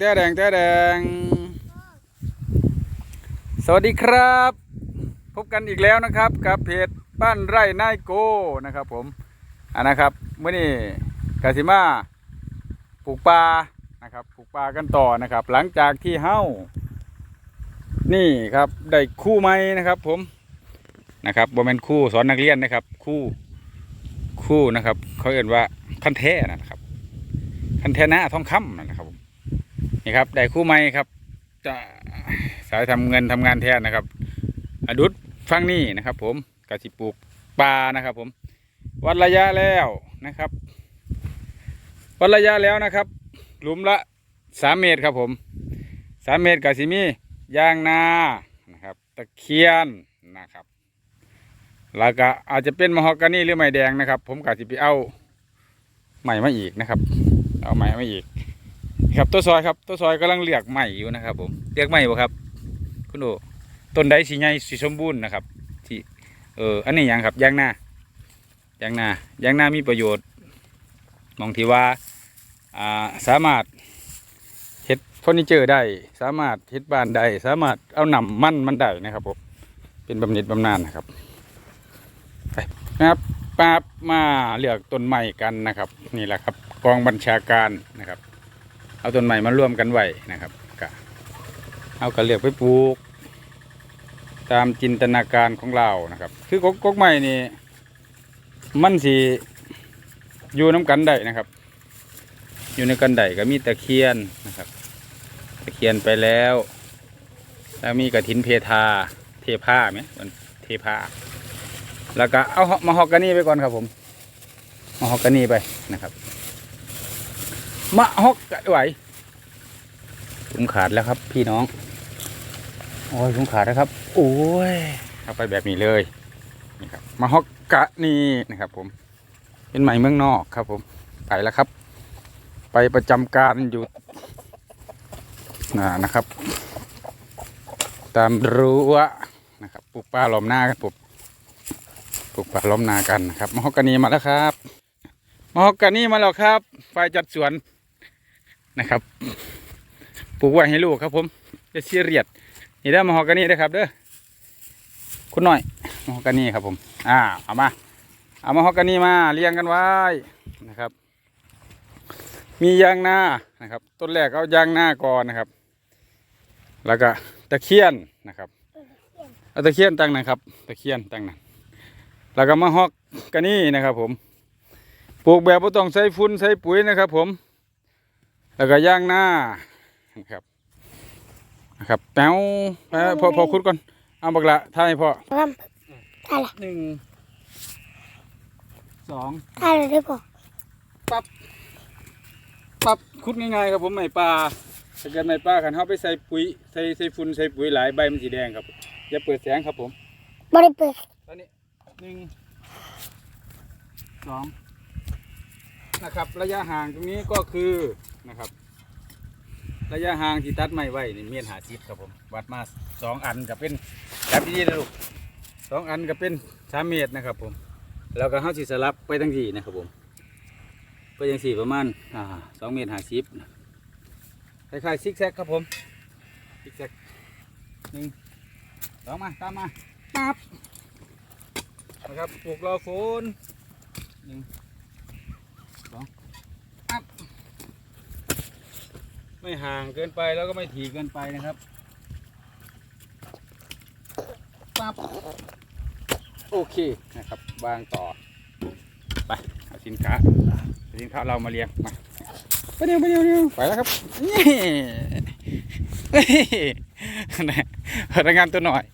แดงแดงแดงแดง สวัสดีครับ พบกันอีกแล้วนะครับ กับเพจบ้านไร่นายโกนะครับ ผมอ่านะครับเมื่อนี้กาสิมาปลูกปลานะครับปลูกปลากันต่อนะครับ หลังจากที่เฮ้านี่ครับได้คู่ไม้นะครับ ผมนะครับโบแมนคู่สอนนักเรียนนะครับ คู่คู่นะครับ เขาเอ่นว่าคันแท้นะครับ คันแท้นะทองคำนั่นนะครับผม นี่ครับได้คู่ไม้ครับ จะสายทำเงินทำงานแทนนะครับ อดุดฟังนี่นะครับ ผมกะสิปลูกปลานะครับ ผม วัดระยะแล้วนะครับ วัดระยะแล้วนะครับ หลุมละสามเมตรครับผมสามเมตรกะสิมียางนานะครับ ตะเคียนนะครับแล้วก็อาจจะเป็นมะฮอกกานี่หรือไม้แดงนะครับ ผมกะสิไปเอาใหม่มาอีกนะครับ เอาใหม่มาอีก ครับตัวซอยครับตัวซอยกำลังเลือกใหม่อยู่นะครับ ผมเลือกใหม่บ่ครับ คุณดูต้นใดสีใหญ่สีสมบูรณ์นะครับที่เอออันนี้ยังครับยางหน้ายางหน้ายางหน้ามีประโยชน์มองที่ว่าอ่าสามารถเฮ็ดเฟอร์นิเจอร์ได้สามารถเฮ็ดบ้านได้สามารถเอาหนำมันมันได้นะครับผมเป็นบำเหน็จบำนาญนะครับไปนะครับปาบมาเลือกต้นใหม่กันนะครับ นี่แหละครับ กองบัญชาการนะครับ เอาต้นใหม่มาร่วมกันไว้นะครับกะเอากระเลือกไปปลูก ตามจินตนาการของเรานะครับ คือกกกกใหม่นี่มันสีอยู่น้ำกันได้นะครับ อยู่ในกันไดก็มีตะเคียนนะครับ ตะเคียนไปแล้ว แล้วมีกระถินเพทาเทผ้าไหมมันเทผ้าแล้วก็เอามาฮอกกานี่ไปก่อนครับผมมาฮอกกานี่ไปนะครับ มะฮอกกะไหวถุงขาดแล้วครับ พี่น้อง โอ้ยถุงขาดแล้วครับ โอ้ยเอาไปแบบนี้เลยนี่ครับมะฮอกกะนี่นะครับ ผม เป็นไหมเมืองนอกครับ ผมไปแล้วครับ ไปประจำการอยู่น่านะครับ ตามรั้วนะครับปลูกปลาล้อมหน้ากันปลูกปลูกปลาล้อมนากันนะครับมะฮอกกานีมาแล้วครับมะฮอกกานีมาแล้วครับฝ่ายจัดสวน นะครับปลูกไว้ให้ลูกครับผมจะเสียเรียดนี่ได้มะฮอกกานีได้ครับเด้อคุณหน่อยมะฮอกกานีครับผมอ่าเอามาเอามะฮอกกานีมาเรียงกันไว้นะครับ มียางนานะครับ ต้นแรกเอายางนาก่อนนะครับ แล้วก็ตะเคียนนะครับเอาตะเคียนตั้งนะครับตะเคียนตั้งนั้นแล้วก็มะฮอกกานี่นะครับ ผมปลูกแบบไม่ต้องใส่ฝุ่นใส่ปุ๋ยนะครับ ผม แล้วก็ย่างหน้านะครับนะครับแป๊วแป๊วพอพอคุดก่อนเอาบักละท่ายพ่อทำอะไรหนึ่งสองอะไรได้บอกปั๊บคุดง่ายๆครับผมไม่ปลาถ้าเกิดไม่ปลาขันเขาไปใส่ปุ๋ยใส่ใส่ฝุ่นใส่ปุ๋ยหลายใบมันสีแดงครับอย่าเปิดแสงครับผมบริเปิดตอนนี้หนึ่งสองนะครับ ระยะห่างตรงนี้ก็คือ นะครับ ระยะห่างที่ตัดไม้ไว้นี่เมียนหาสิบครับผม วัดมาสองอันก็เป็นจับดีๆนะลูกสองอันก็เป็นสามเมตรนะครับผม แล้วก็เขาสิสลับไปทั้งทีนะครับผมไปยังสี่ประมาณอ่าสองเมตรหาสิบคล้ายๆซิกแซกครับผมซิกแซกหนึ่งสองมาตามมาปั๊บนะครับปลูกรอฝนหนึ่งสองอัพ ไม่ห่างเกินไปแล้วก็ไม่ถี่เกินไปนะครับปั๊บโอเคนะครับวางต่อไปเอาสินค้าเอาสินค้าเรามาเรียงมาไปเร็วไปเร็วเร็วไปแล้วครับนี่เฮ้ยพนักงานตัวหน่อย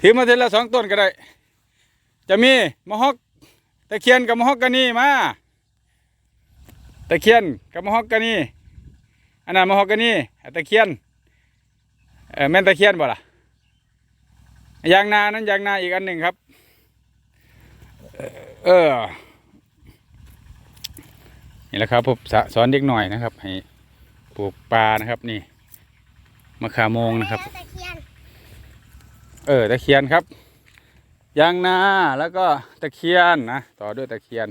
ถือมาเทละสองต้นก็ได้ จะมีมะฮอกตะเคียนกับมะฮอกกานีมา ตะเคียนกับมะฮอกกานีอันนั้นมะฮอกกานีอันตะเคียนเออแม่นตะเคียนบ่ล่ะยางนานั้นยางนาอีกอันหนึ่งครับ เออเออนี่แหละครับผมสะสอนเด็กหน่อยนะครับ ให้ปลูกปลานะครับนี่มะขามงนะครับตะเคียนเออตะเคียนครับยางนาแล้วก็ตะเคียนนะต่อด้วยตะเคียน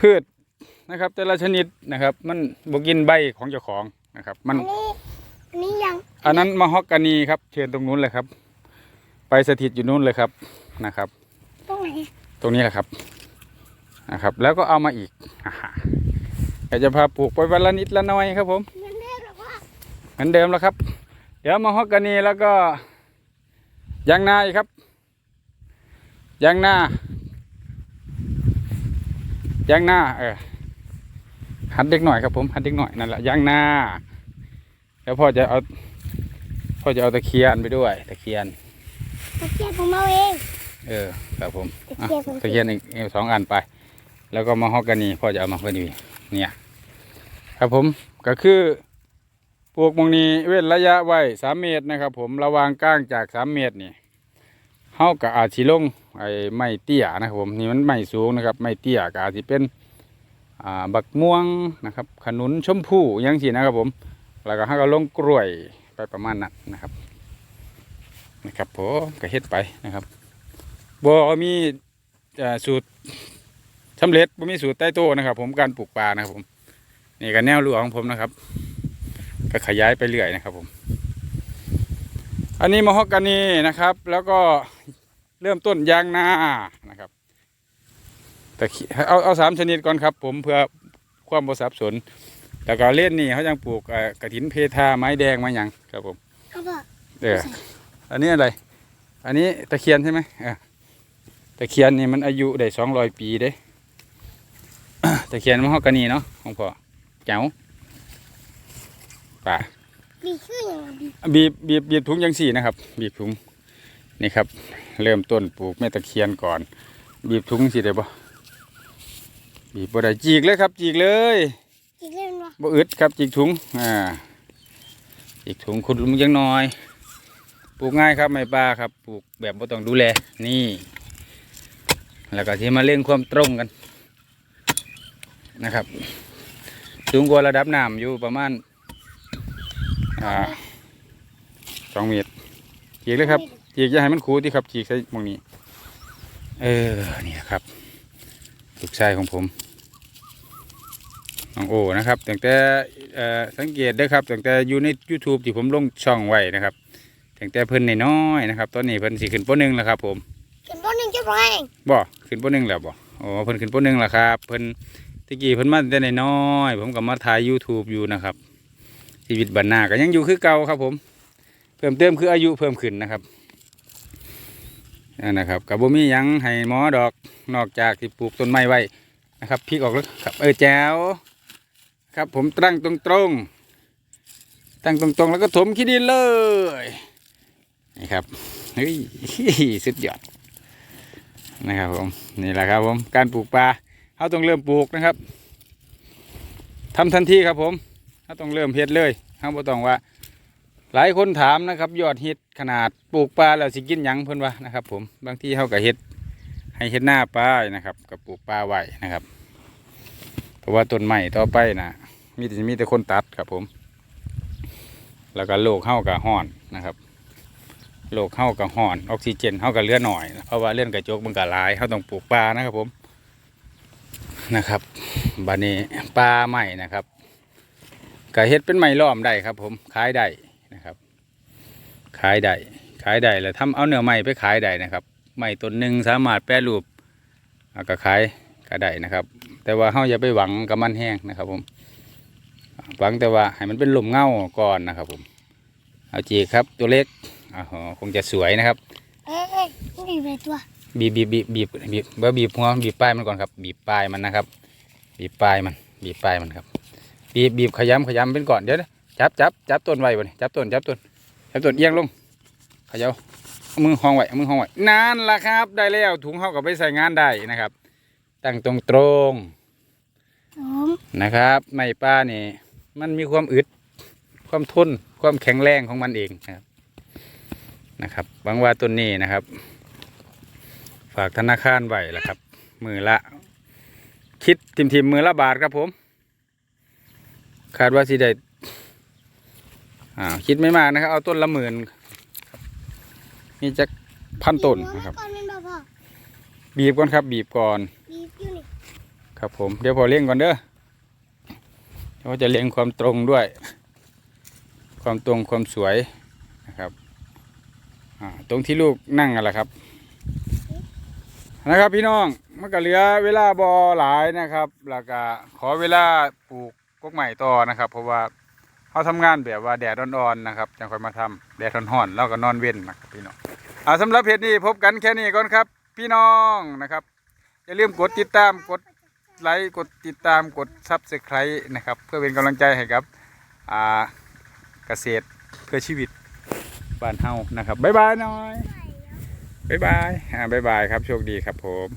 พืช นะครับ แต่ละชนิดนะครับ มันบ่กินใบของเจ้าของนะครับ มันอันนี้อันนี้ยังอันนั้นมะฮอกกานีครับเชิญตรงนู้นเลยครับ ไปสถิตอยู่นู้นเลยครับนะครับ ตรงไหนตรงนี้แหละครับนะครับ แล้วก็เอามาอีกอ่าฮะอยากจะพาปลูกไปวันละนิดละหน้อยครับผมเงินได้หรอว่าเหมือนเดิมแล้วครับ เดี๋ยวมาฮอกกานีแล้วก็ยางนาอีกครับยางนายางนาเออ หัดเด็กหน่อยครับผมหัดเด็กหน่อยนั่นแหละยางนาแล้วพ่อจะเอาพ่อจะเอาตะเคียนไปด้วย ตะเคียนตะเกียบของเราเองเออครับผมตะอะเกียบของตะเคียนอีกอีกสองอันไป แล้วก็มาฮอกกานีพ่อจะเอามาพอดีเนี่ยครับผมก็คือปลูกหมองนี้เว้นระยะไว้สามเมตรนะครับ ผมระหวางก้างจากสามเมตรนี่เฮากับอาจสิลงไอ้ไม้เตี้ยนะครับผมนี่มันไม้สูงนะครับไม้เตี้ยก็อาจสิเป็นอ่า บักม่วงนะครับ ขนุนชมพู่ยังสินะครับผม แล้วก็เฮาก็ลงกล้วยไปประมาณนั้นนะครับนะครับผมก็เฮ็ดไปนะครับบ่มีเอ่อสูตรสำเร็จบ่มีสูตรใต้โต๊ะนะครับ ผมการปลูกปลานะครับผมนี่ก็แนวรั้วของผมนะครับ ก็ขยายไปเรื่อยนะครับผม อันนี้มะฮอกกานีนะครับ แล้วก็เริ่มต้นยางนานะครับ แต่ขี้เอาเอาสามชนิดก่อนครับ ผมเพื่อความบสับสน แต่ก็เล่นนี่เขายังปลูกเอ่อกระถินเพทาไม้แดงไม้หยังครับผมเขาบอกเอออันนี้อะไร อันนี้ตะเคียนใช่ไหมเออตะเคียนนี่มันอายุได้สองร้อยปีเด้ตะเคียนมะฮอกกานีเนาะของพ่อแจ๋วป่าบีชื่ออย่างไรบีบีบบีบบีบถุงยังสี่นะครับ บีบถุงนี่ครับ เริ่มต้นปลูกแม่ตะเคียนก่อน บีบถุงสิได้บ่ บีบบ่ได้จีกเลยครับ จีกเลยอีกเรื่องวะบ่อึดครับจีกถุงอ่าจีกถุงขุดหลุมยังน้อย ปลูกง่ายครับไม่ปลาครับปลูกแบบบ่ต้องดูแลนี่ แล้วก็ที่มาเร่งความตรงกันนะครับสูงกว่าระดับน้ำอยู่ประมาณอ่าสองเมตรจีกเลยครับจีกจะให้มันคูที่ครับจีกใส่หมองนี้ เออนี่นะครับ ลูกชายของผมน้องโอนะครับตั้งแต่เอ่อสังเกตได้อครับตั้งแต่อยู่ใน YouTube ที่ผมลงช่องไว้นะครับตั้งแต่เพิ่นน้อยๆนะครับ ตอนนี้เพิ่นสิขึ้นปหนึ่งแล้วครับ ผมขึ้นต้นหนึ่งจะแรงบ่ขึ้นปหนึ่งแล้วบ่โอ้เพิ่นขึ้นปหนึ่งแล้วครับ เพิ่นตะกี้เพิ่นมาแต่น้อยๆผมก็มาถ่าย YouTube อยู่นะครับชีวิตบรรณาก็ยังอยู่คือเก่าครับผม เพิ่มเติมคืออายุเพิ่มขึ้นนะครับ นั่นนะครับกับบ่มียังให้หมอดอกนอกจากที่ปลูกต้นไม้ไว้นะครับพลิกออกแล้วครับเออแจ๋วครับผมตั้งตรงๆตั้งตรงๆ แล้วก็ถมขี้ดินเลยนี่ครับเฮ้ยสุดยอดนะครับผมนี่แหละครับผมการปลูกปลาเขาต้องเริ่มปลูกนะครับทำทันทีครับผมเขาต้องเริ่มเฮ็ดเลยเขาบ่ต้องว่า หลายคนถามนะครับยอดฮิตขนาดปลูกปลาแล้วสิกินหยังเพิ่นว่านะครับ ผมบางที่เขาก็เฮ็ดให้เฮ็ดหน้าปลานะครับกับปลูกปลาไว้นะครับ เพราะว่าต้นไม้ต่อไปนะมีแต่มีแต่คนตัดครับผม แล้วก็โลกเฮากับห้อนนะครับโลกเฮากับห้อนออกซิเจนเฮากับเลือหน่อย เพราะว่าเลื่อนกระจกมันก็หลายเฮาต้องปลูกปลานะครับผมนะครับบานี้ปลาใหม่นะครับก็เฮ็ดเป็นไม้ล้อมได้ครับ ผมขายได้ นะครับ ขายได้ขายได้แล้วทำเอาเนื้อไม้ไปขายได้นะครับไม้ต้นหนึ่งสามารถแปรรูปเอาก็ขายก็ได้นะครับ แต่ว่าเฮาอย่าไปหวังกับมันแห้งนะครับผมหวังแต่ว่าให้มันเป็นลมเงาก่อนนะครับ ผมเอาจีครับตัวเล็กอ๋อคงจะสวยนะครับเอ้ยเอ้ยมันอยู่ในตัวบีบบีบบีบบีบบีบเบอร์บีบหัวบีบปลายมันก่อนครับ บีบปลายมันนะครับ บีบปลายมัน บีบปลายมันครับ บีบบีบขยำขยำเป็นก่อนเดี๋ยวนะ จับจับจับต้นไว้บ่นี่จับต้นจับต้นจับต้นเอียงลงเขย่าเอามือห้องไว้เอามือห้องไว้นั่นล่ะครับ ได้แล้วถุงเข้ากับไปใส่งานได้นะครับ ตั้งตรงตรงหอมๆนะครับไม้ป้านี่ มันมีความอึด ความทนความแข็งแรงของมันเองนะครับนะครับหวังว่าต้นนี้นะครับ ฝากธนาคารไว้ละครับ มือละ คิดทิมทิมๆมือละบาทครับผม คาดว่าสิได้ อ่าคิดไม่มากนะครับ เอาต้นละหมื่นครับมีจะพันต้นนะครับก่อนเป็นบ่พ่อบีบก่อนครับ บีบก่อนบีบอยู่นี่ครับผมเดี๋ยวพอเลี้ยงก่อนเด้อเขาจะเล็งความตรงด้วย ความตรงความสวยนะครับอ่าตรงที่ลูกนั่งกันแหละครับ นะครับพี่น้องมันก็เหลือเวลาบอหลายนะครับแล้วก็ขอเวลาปลูกกกใหม่ต่อนะครับ เพราะว่า เขาทำงานแบบว่าแดดอ่อนๆนะครับจังค่อยมาทำแดดร้อนๆแล้วก็นอนเว้นนะครับพี่น้องอ่าสำหรับเพจนี้พบกันแค่นี้ก่อนครับ พี่น้องนะครับอย่าลืมกดติดตามกดไลค์กดติดตามกดซับสไครต์นะครับ เพื่อเป็นกำลังใจให้กับอ่าเกษตรเพื่อชีวิตบ้านเฮานะครับบ๊ายบายหน่อยบ๊ายบายอ่าบ๊ายบายครับโชคดีครับผม